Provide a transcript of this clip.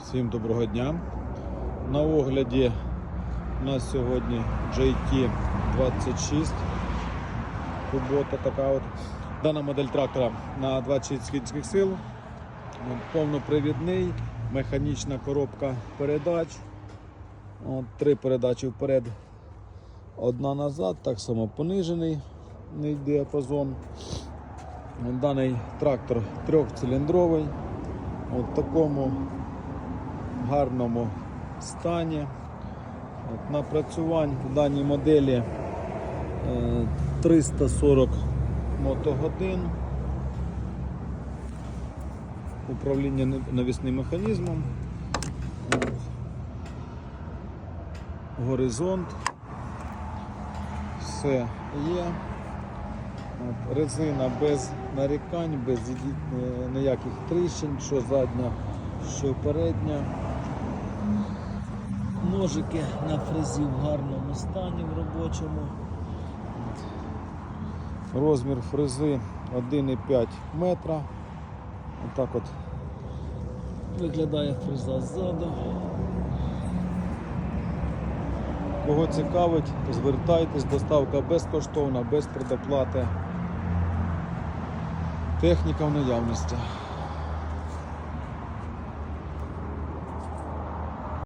Всім доброго дня. На огляді у нас сьогодні JT26. Кубота така от. Дана модель трактора на 26 кінських сил. Повнопривідний, механічна коробка передач. От, три передачі вперед, одна назад, так само понижений діапазон. Даний трактор трьохциліндровий. От такому гарному стані. От, напрацювань в даній моделі е, 340 мотогодин. Управління навісним механізмом. Горизонт. Все є. От, резина без нарікань, без е, ніяких тріщин, що задня, що передня. Ножики на фрезі в гарному стані в робочому. Розмір фрези 1,5 метра. Отак от виглядає фреза ззаду. Кого цікавить, звертайтесь, доставка безкоштовна, без предоплати. Техніка в наявності.